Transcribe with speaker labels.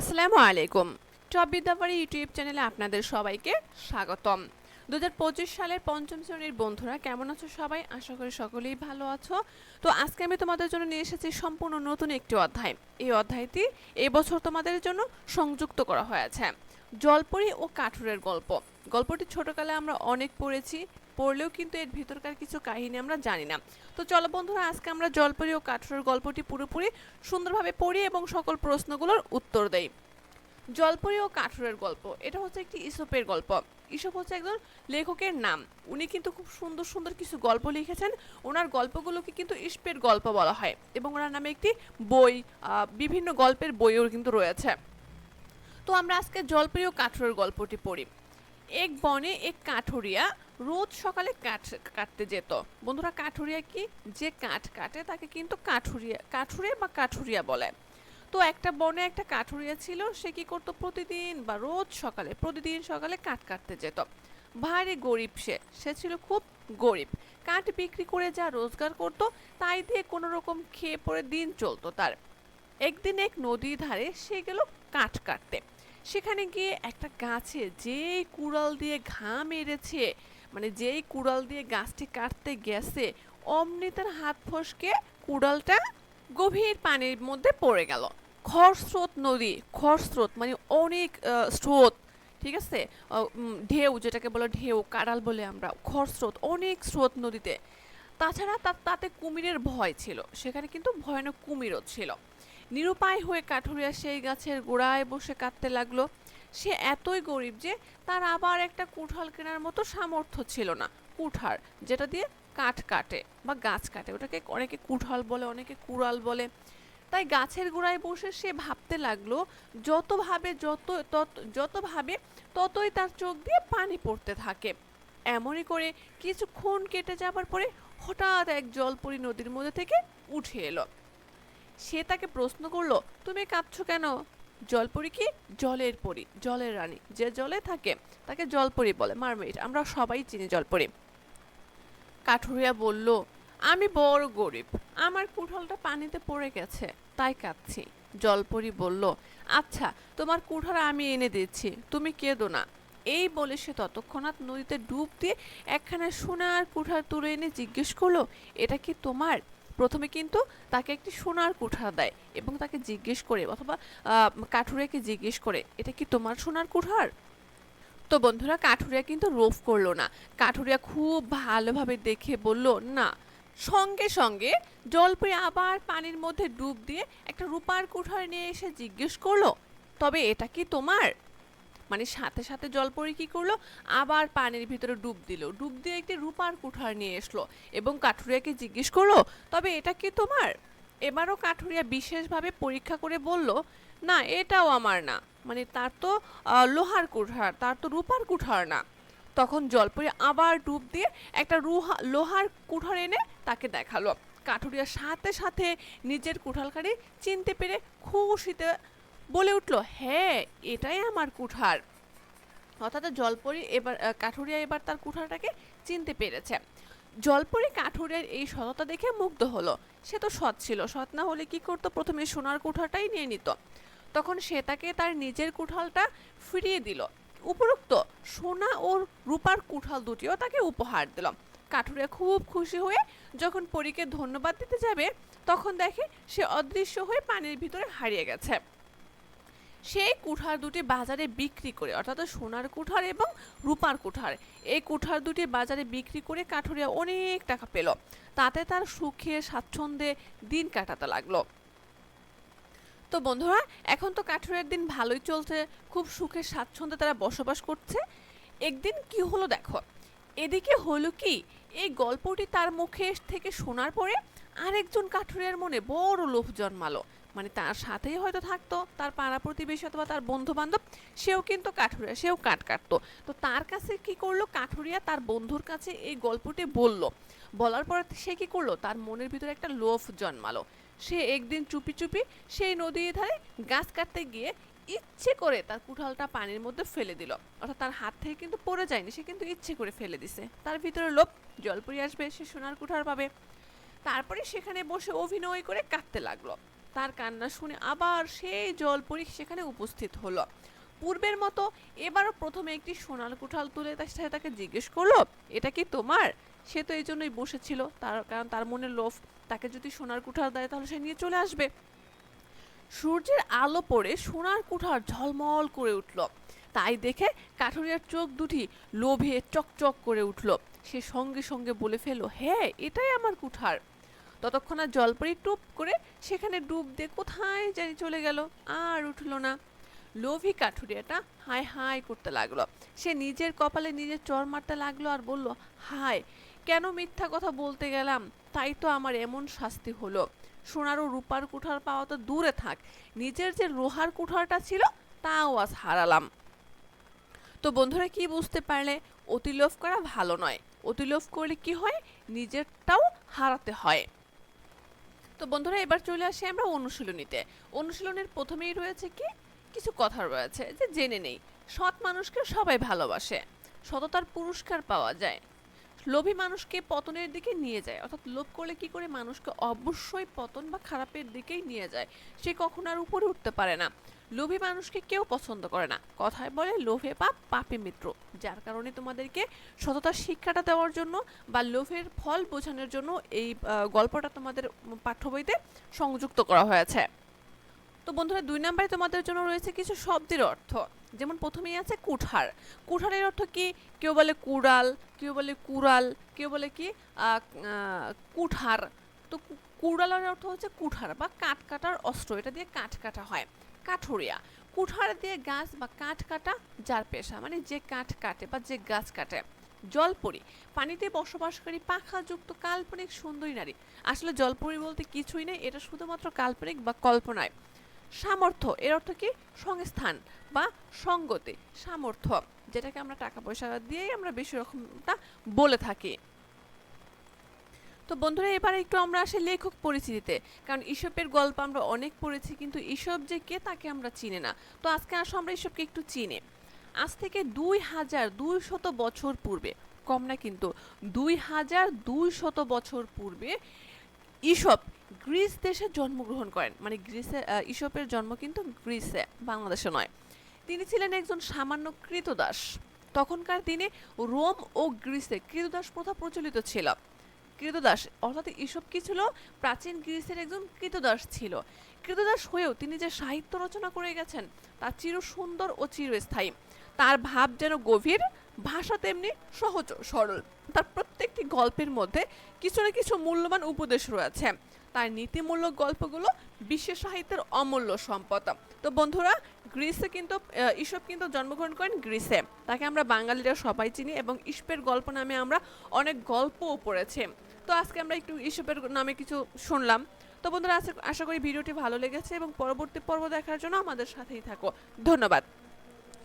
Speaker 1: আসসালামু আলাইকুম। Top বিদ্যাপাড়ি YouTube চ্যানেলে আপনাদের সবাইকে স্বাগতম। দু পঁচিশ সালের পঞ্চম শ্রেণির বন্ধুরা, কেমন আছো সবাই? আশা করি সকলেই ভালো আছো। তো আজকে আমি তোমাদের জন্য নিয়ে এসেছি সম্পূর্ণ নতুন একটি অধ্যায়। এই অধ্যায়টি এবছর তোমাদের জন্য সংযুক্ত করা হয়েছে। জলপরি ও কাঠুরের গল্প। গল্পটি ছোটকালে আমরা অনেক পড়েছি, পড়লেও কিন্তু এর ভিতরকার কিছু কাহিনী আমরা জানি না। তো চলো বন্ধুরা, আজকে আমরা জলপরি ও কাঠুরের গল্পটি পুরোপুরি সুন্দরভাবে পড়ি এবং সকল প্রশ্নগুলোর উত্তর দেই। জলপরি ও কাঠুরের গল্প, এটা হচ্ছে একটি ইসপের গল্প। ইসপ হচ্ছে একজন লেখকের নাম। উনি কিন্তু খুব সুন্দর সুন্দর কিছু গল্প লিখেছেন। ওনার গল্পগুলোকে কিন্তু ইসপের গল্প বলা হয় এবং ওনার নামে একটি বই বিভিন্ন গল্পের বইও কিন্তু রয়েছে। তো আমরা আজকে জলপরি ও কাঠুরের গল্পটি পড়ি। এক বনে এক কাঠুরিয়া রোজ সকালে কাঠ কাটতে যেত। বন্ধুরা, কাঠুরিয়া কি? যে কাঠ কাটে তাকে কিন্তু কাঠুরিয়া, কাঠুরে বা কাঠুরিয়া বলে। তো একটা বনে একটা কাঠুরিয়া ছিল, সে কি করতো প্রতিদিন বা রোজ সকালে, প্রতিদিন সকালে কাঠ কাটতে যেত। ভারী গরিব সে সে ছিল খুব গরিব। কাঠ বিক্রি করে যা রোজগার করত, তাই দিয়ে কোনো রকম খেয়ে পরে দিন চলতো তার। একদিন এক নদীর ধারে সে গেল কাঠ কাটতে। সেখানে গিয়ে একটা গাছে যেই কুড়াল দিয়ে ঘাম এড়েছে মানে যেই কুড়াল দিয়ে গাছটি কাটতে গেছে, অমনি তার হাত ফসকে কুড়ালটা গভীর পানির মধ্যে পড়ে গেল। খরস্রোত নদী খরস্রোত মানে অনেক স্রোত, ঠিক আছে? ঢেউ যেটাকে বলে ঢেউ, কাড়াল বলে আমরা খরস্রোত অনেক স্রোত নদীতে। তাছাড়া তার তাতে কুমিরের ভয় ছিল, সেখানে কিন্তু ভয়ানক কুমিরও ছিল। নিরুপায় হয়ে কাঠুরিয়া সেই গাছের গোড়ায় বসে কাটতে লাগল। সে এতই গরিব যে তার আবার একটা কুঠাল কেনার মতো সামর্থ্য ছিল না। কুঠার, যেটা দিয়ে কাঠ কাটে বা গাছ কাটে। ওটাকে অনেকে কুঠাল বলে, অনেকে কুড়াল বলে। তাই গাছের গোড়ায় বসে সে ভাবতে লাগল, যতভাবে যত তত যতভাবে ততই তার চোখ দিয়ে পানি পড়তে থাকে। এমনই করে কিছুক্ষণ কেটে যাবার পরে হঠাৎ এক জলপরি নদীর মধ্যে থেকে উঠে এলো। সে তাকে প্রশ্ন করল, তুমি কাঁদছো কেন? জলপরি কি? জলের পরি, জলের রানী, যে জলে থাকে তাকে জলপরি বলে মারমেড আমরা সবাই চিনি জলপরি। কাঠুরিয়া বলল, আমি বড় গরিব, আমার কুঠালটা পানিতে পড়ে গেছে, তাই কাঁদছি। জলপরি বলল আচ্ছা তোমার কুঠার আমি এনে দিচ্ছি, তুমি কেঁদো না। এই বলে সে ততক্ষণাৎ নদীতে ডুব দিয়ে একখানা সোনার কুঠার তুলে এনে জিজ্ঞেস করল, এটা কি তোমার? প্রথমে কিন্তু তাকে একটি সোনার কুঠার দেয় এবং তাকে জিজ্ঞেস করে অথবা কাঠুরিয়াকে জিজ্ঞেস করে, এটা কি তোমার সোনার কুঠার? তো বন্ধুরা, কাঠুরিয়া কিন্তু রোফ করল না। কাঠুরিয়া খুব ভালোভাবে দেখে বলল, না। সঙ্গে সঙ্গে জলপরি আবার পানির মধ্যে ডুব দিয়ে একটা রূপার কুঠার নিয়ে এসে জিজ্ঞেস করল, তবে এটা কি তোমার? মানে সাথে সাথে জল জলপরি কি করল? আবার পানির ভিতরে ডুব দিল। ডুব দিয়ে একটি রূপার কুঠার নিয়ে আসলো এবং কাঠুরিয়াকে জিজ্ঞেস করল, তবে এটা কি তোমার? এবারও কাঠুরিয়া বিশেষভাবে পরীক্ষা করে বলল, না, এটাও আমার না। মানে তার তো লোহার কুঠার, তার তো রূপার কুঠার না। তখন জলপরি আবার ডুব দিয়ে একটা রুহা, লোহার কুঠার এনে তাকে দেখাল। কাঠুরিয়ার সাথে সাথে নিজের কুঠালখানি চিনতে পেরে খুশিতে বলে উঠল হ্যাঁ এটাই আমার কুঠার। অর্থাৎ জলপরি এবার কাঠুরিয়া এবার তার কুঠারটাকে চিনতে পেরেছে। জলপরি কাঠুরিয়ার এই সততা দেখে মুগ্ধ হলো। সে তো সৎ ছিল। সৎ না হলে কি করতো? প্রথমে সোনার কুঠারটাই নিয়ে নিত। তখন সে তাকে তার নিজের কুঠালটা ফিরিয়ে দিল। উপরোক্ত সোনা ও রূপার কুঠাল দুটিও তাকে উপহার দিল। কাঠুরিয়া খুব খুশি হয়ে যখন পরীকে ধন্যবাদ দিতে যাবে, তখন দেখে সে অদৃশ্য হয়ে পানির ভিতরে হারিয়ে গেছে। সেই কুঠার দুটি বাজারে বিক্রি করে, অর্থাৎ সোনার কুঠার এবং রূপার কুঠার, এই কুঠার দুটি বাজারে বিক্রি করে কাঠুরিয়া অনেক টাকা পেল। তাতে তার সুখে স্বাচ্ছন্দ্যে দিন কাটাতে লাগল। তো বন্ধুরা, এখন তো কাঠুরিয়ার দিন ভালোই চলছে, খুব সুখে স্বাচ্ছন্দ্যে তারা বসবাস করছে। একদিন কি হলো দেখো? এদিকে হলো কি? এই গল্পটি তার মুখে থেকে শোনার পরে আরেকজন কাঠুরিয়ার মনে বড় লোভ জন্মালো। মানে তার সাথেই হয়তো থাকতো, তার পাড়া প্রতিবেশী অথবা তার বন্ধু বান্ধব সেও কিন্তু কাঠুরিয়া সেও কাঠ কাটতো। তো তার কাছে কি করল? কাঠুরিয়া তার বন্ধুর কাছে এই গল্পটি বলল। বলার পর সে কি করল? তার মনের ভিতরে একটা লোভ জন্মালো। সে একদিন চুপি চুপি সেই নদীর ধারে গাছ কাটতে গিয়ে ইচ্ছে করে তার কুঠালটা পানির মধ্যে ফেলে দিল। অর্থাৎ তার হাত থেকে কিন্তু পড়ে যায়নি, সে কিন্তু ইচ্ছে করে ফেলে দিছে। তার ভিতরে লোভ, জলপরি আসবে, সে সোনার কুঠার পাবে। তারপরে সেখানে বসে অভিনয় করে কাটতে লাগল। তার কান্না শুনে আবার সেই জলপরি সেখানে উপস্থিত হলো। পূর্বের মতো এবারও প্রথমে একটি সোনার কুঠাল তুলে তার সাথে তাকে জিজ্ঞেস করল, এটা কি তোমার? সে তো এই জন্যই বসেছিল। তার, কারণ তার মনে লোভ, তাকে যদি সোনার কুঠার দেয় তাহলে সে নিয়ে চলে আসবে। সূর্যের আলো পড়ে সোনার কুঠার ঝলমল করে উঠল। তাই দেখে কাঠুরিয়ার চোখ দুটি লোভে চকচক করে উঠল। সে সঙ্গে সঙ্গে বলে ফেলল হ্যাঁ এটাই আমার কুঠার। ততক্ষণ আর জলপরি টুপ করে সেখানে ডুব দিয়ে কোথায় জানি চলে গেল, আর উঠল না। লোভী কাঠুরিয়াটা হাই হাই করতে লাগল। সে নিজের কপালে নিজের চর মারতে লাগল আর বলল, হায়, কেন মিথ্যা কথা বলতে গেলাম? তাই তো আমার এমন শাস্তি হলো। সোনার ও রূপার কুঠার পাওয়া তো দূরে থাক। নিজের যে লোহার কুঠারটা ছিল, তাও আজ হারালাম। তো বন্ধুরা, কি বুঝতে পারলে? অতিলোভ করা ভালো নয়। অতিলোভ করলে কি হয়? নিজেরটাও হারাতে হয়। তো বন্ধুরা, এবার চলে আসি আমরা অনুশীলনীতে। অনুশীলনের প্রথমেই রয়েছে কি? কিছু কথা রয়েছে যে জেনে নেই। সৎ মানুষকে সবাই ভালোবাসে। সততার পুরস্কার পাওয়া যায়। লোভী মানুষকে পতনের দিকে নিয়ে যায়। অর্থাৎ লোভ করলে কি করে? মানুষকে অবশ্যই পতন বা খারাপের দিকেই নিয়ে যায়। সে কখনো আর উপরে উঠতে পারে না। লোভী মানুষকে কেউ পছন্দ করে না। কথায় বলে, লোভে পাপ, পাপে মিত্র যার কারণে তোমাদেরকে সততার শিক্ষাটা দেওয়ার জন্য বা লোভের ফল বোঝানোর জন্য এই গল্পটা তোমাদের পাঠ্য বইতে সংযুক্ত করা হয়েছে। বন্ধুরা, দুই নম্বরে তোমাদের জন্য রয়েছে কিছু শব্দের অর্থ। যেমন প্রথমেই আছে কুঠার। কুঠারের অর্থ কি? কেউ বলে কুড়াল, কেউ বলে কুড়াল, কেউ বলে কি? কুঠার। তো কুড়ালের অর্থ হচ্ছে কুঠার বা কাঠ কাটার অস্ত্র। এটা দিয়ে কাঠ কাটা হয়। কাঠুরিয়া। কুঠার দিয়ে গাছ বা কাঠ কাটা যার পেশা মানে যে কাঠ কাটে বা যে গাছ কাটে। জলপরি। পানিতে বসবাসকারী পাখাযুক্ত কাল্পনিক সুন্দরী নারী। আসলে জলপরি বলতে কিছুই নেই, এটা শুধুমাত্র কাল্পনিক বা কল্পনায়। সামর্থ্য, এর অর্থ কি? সংস্থান বা সঙ্গতি, সামর্থ্য, যেটাকে আমরা টাকা পয়সা দিয়েই আমরা বেশি রকমটা বলে থাকি। তো বন্ধুরা, এবার একটু আমরা আসি লেখক পরিচিতিতে, কারণ ঈশপের গল্প আমরা অনেক পড়েছি, কিন্তু ঈশপ যে কে তাকে আমরা চিনি না। তো আজকে আসো আমরা ঈশপকে একটু চিনি। আজ থেকে দুই হাজার দুই শত বছর পূর্বে, কম না কিন্তু, দুই হাজার দুই শত বছর পূর্বে ঈশপ গ্রিস দেশে জন্মগ্রহণ করেন। মানে গ্রিসে ঈশপের জন্ম কিন্তু গ্রিসে, বাংলাদেশে নয়। তিনি ছিলেন একজন সামান্য কৃতদাস। তখনকার দিনে রোম ও গ্রিসে কৃতদাস প্রথা প্রচলিত ছিল। কৃতদাস, অর্থাৎ ঈশপ কি ছিল? প্রাচীন গ্রিসের একজন কৃতদাস ছিল। কৃতদাস হয়েও তিনি যে সাহিত্য রচনা করে গেছেন, তা চির সুন্দর ও চিরস্থায়ী। তার ভাব যেন গভীর, ভাষা তেমনি সহজ, সরল। তার প্রত্যেকটি গল্পের মধ্যে কিছু না কিছু মূল্যবান উপদেশ রয়েছে। তার নীতিমূলক গল্পগুলো বিশ্ব সাহিত্যের অমূল্য সম্পদ। তো বন্ধুরা, গ্রিসে কিন্তু ঈশপ কিন্তু জন্মগ্রহণ করেন গ্রিসে। তাকে আমরা বাঙালিরা সবাই চিনি এবং ঈশপের গল্প নামে আমরা অনেক গল্পও পড়েছি। তো আজকে আমরা একটু ঈশপের নামে কিছু শুনলাম। তো বন্ধুরা আশা করি ভিডিওটি ভালো লেগেছে এবং পরবর্তী পর্ব দেখার জন্য আমাদের সাথেই থাকো। ধন্যবাদ।